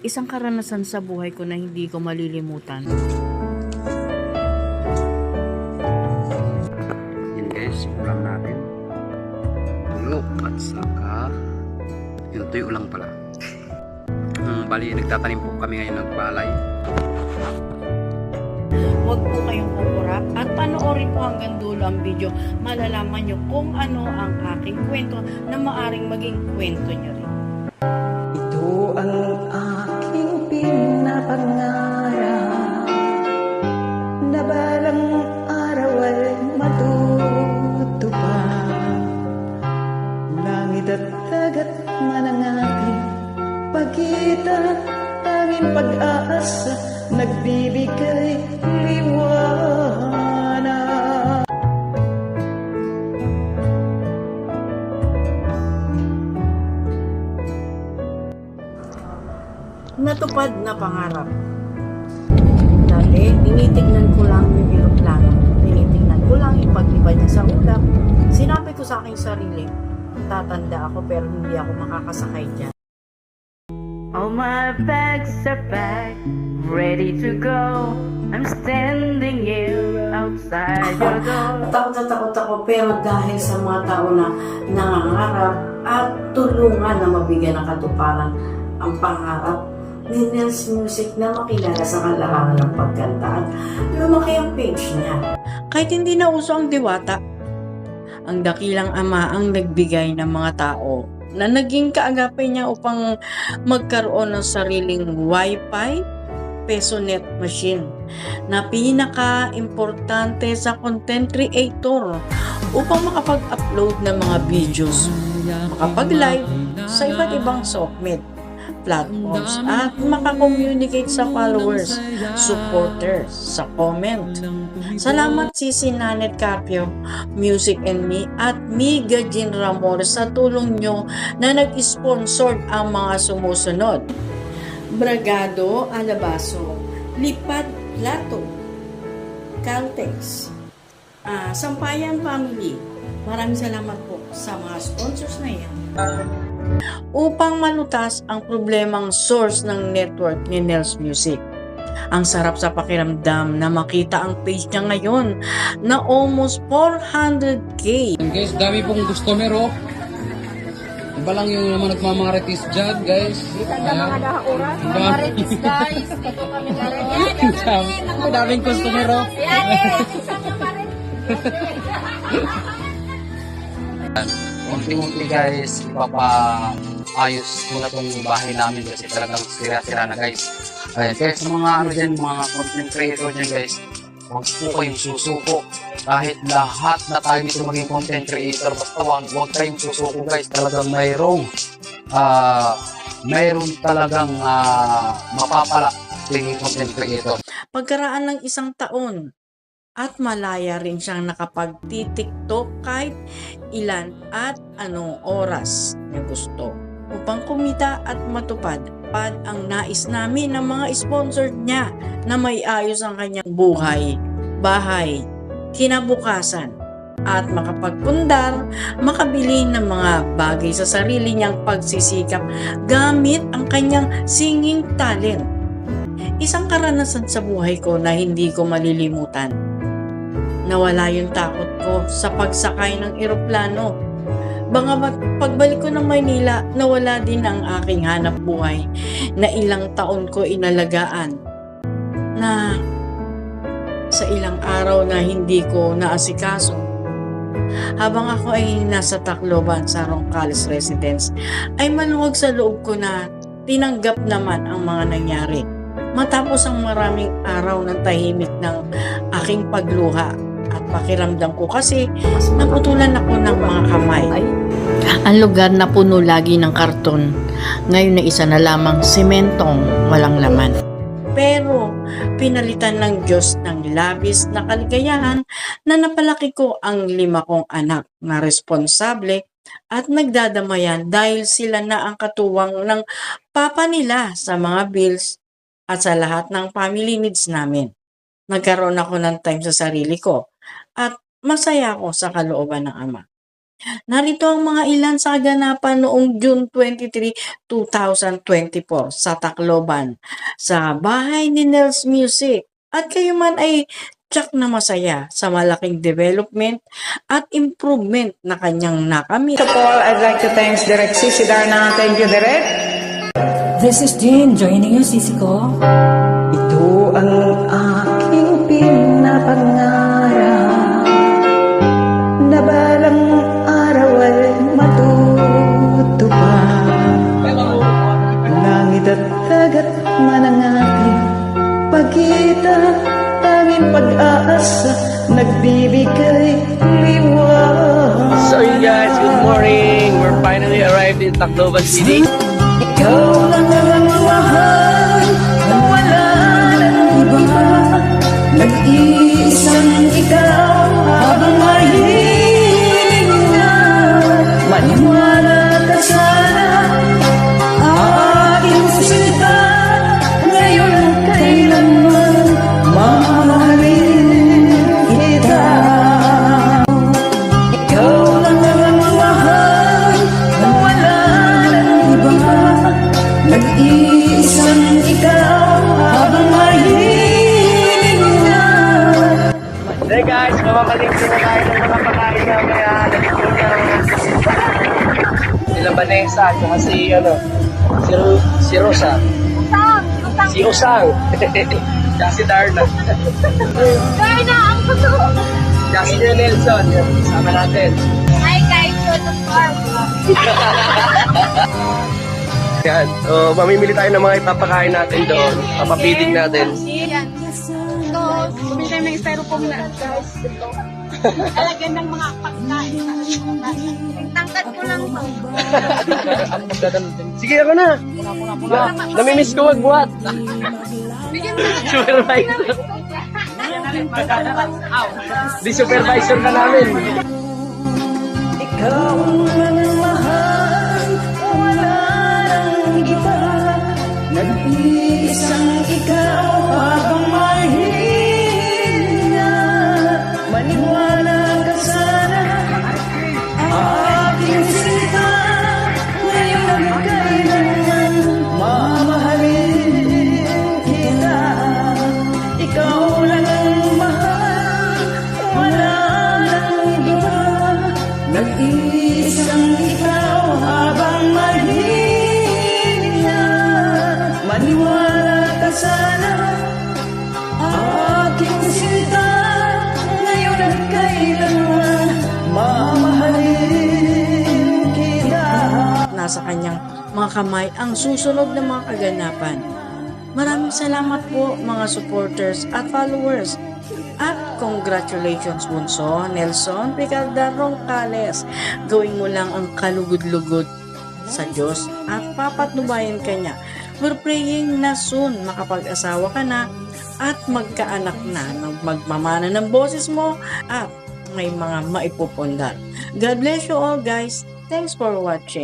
Isang karanasan sa buhay ko na hindi ko malilimutan. Yan guys, ulam natin. Tuyo at saka yung tuyo lang pala. Hmm, bali, nagtatanim po kami ngayon ng palay. Huwag po kayong kukurap at panoorin po hanggang dulo ang video. Malalaman nyo kung ano ang aking kwento na maaring maging kwento nyo rin. Ito ang pag-asa nagbibigay liwanag. Natupad na pangarap. Dati, tinitignan ko lang yung aeroplano. Tinitignan ko lang yung paglipad niya sa ulap. Sinabi ko sa aking sarili, tatanda ako pero hindi ako makakasakay dyan. All my bags are packed, ready to go. I'm standing here outside your door. Takot na takot ako pero dahil sa mga tao na nangangarap at tulungan na mabigyan ng katuparan ang pangarap ni Nels Music na makilala sa kalarangan ng pagkanta at lumaki ang page niya. Kahit hindi na uso ang diwata, ang dakilang ama ang nagbigay ng mga tao na naging kaagapay niya upang magkaroon ng sariling wifi pesonet machine na pinaka-importante sa content creator upang makapag-upload ng mga videos, makapag-live sa iba't ibang software platforms at makakommunicate sa followers, supporters, sa comment. Salamat si Sinanet Carpio, Music and Me at Miga Jean Ramores sa tulong nyo na nag-sponsor ang mga sumusunod. Bragado Alabaso, Lipad Plato, Caltex, ah, Sampayan Family. Maraming salamat po sa mga sponsors na yan. Upang malutas ang problemang source ng network ni Nels Music. Ang sarap sa pakiramdam na makita ang page niya ngayon na almost 400k. Yan guys, dami pong customer oh. Iba lang yung naman nagmamaritis dyan guys. Ayan. Mga oras, Ang dami. guys. Kato kami dami. Ang daming customer oh. Unti-unti guys, ipapaayos muna tong bahay namin kasi talagang sira-sira na guys. Ayan, kaya sa mga ano dyan, mga content creator dyan guys, huwag po kayong susuko. Kahit lahat na tayo dito maging content creator, basta huwag, huwag kayong susuko guys. Talagang mayroong, ah, mayroong talagang ah, mapapala tingin content creator. Pagkaraan ng isang taon at malaya rin siyang nakapag-tiktok kahit ilan at anong oras niya gusto upang kumita at matupad pad ang nais namin ng mga sponsor niya na may ayos ang kanyang buhay, bahay, kinabukasan at makapagpundar, makabili ng mga bagay sa sarili niyang pagsisikap gamit ang kanyang singing talent. Isang karanasan sa buhay ko na hindi ko malilimutan. Nawala yung takot ko sa pagsakay ng eroplano. Mag- pagbalik ko ng Maynila, nawala din ang aking hanap buhay na ilang taon ko inalagaan na sa ilang araw na hindi ko naasikaso. Habang ako ay nasa Tacloban sa Roncales Residence, ay maluwag sa loob ko na tinanggap naman ang mga nangyari. Matapos ang maraming araw ng tahimik ng aking pagluha at pakiramdam ko kasi naputulan ako ng mga kamay. Ang lugar na puno lagi ng karton, ngayon na isa na lamang sementong walang laman. Pero pinalitan ng Diyos ng labis na kaligayahan na napalaki ko ang lima kong anak na responsable at nagdadamayan dahil sila na ang katuwang ng papa nila sa mga bills at sa lahat ng family needs namin. Nagkaroon ako ng time sa sarili ko at masaya ako sa kalooban ng ama. Narito ang mga ilan sa kaganapan noong June 23, 2024 sa Tacloban sa bahay ni Nels Music. At kayo man ay tsak na masaya sa malaking development at improvement na kanyang nakamit. Of all, I'd like to thank Direk Sisi Darna. Thank you, Direk. This is Jean joining you, sisi ko. Pagitan, tanging pag-asa, nagbibigay liwanag. So you guys, good morning. We're finally arrived in Tacloban City. Ikaw lang ang mahal, wala nang iba. Nag-iisang ikaw Hey guys, mamamalig na tayo ng mga pakain na kaya nandito na sila Vanessa at saka si ano, si, Ro- si Rosa. Si Usang. Tsaka si Darna. Darna, ang puso! Tsaka si Nelson. Sama natin. Hi guys, you're the farm. Yan. So, mamimili tayo ng mga ipapakain natin doon. Papapiling natin. Yan. So, bumili tayo ng styrofoam na. Alagyan ng mga pagkain. Tangkad ko lang to. Sige ako na. na namimiss ko magbuhat. Na. Supervisor. Di supervisor ka namin. Nag-iisang ikaw habang mahina Maniwala ka sana Aking sinta Ngayon at kailanman Mamahalin kita nasa kanyang mga kamay ang susunod na mga kaganapan. Maraming salamat po mga supporters at followers. At congratulations Bunso, Nelson Picalda Roncales. Gawin mo lang ang kalugod-lugod sa Diyos at papatnubayan ka niya. We're praying na soon makapag-asawa ka na at magkaanak na ng magmamana ng boses mo at may mga maipupundar. God bless you all guys. Thanks for watching.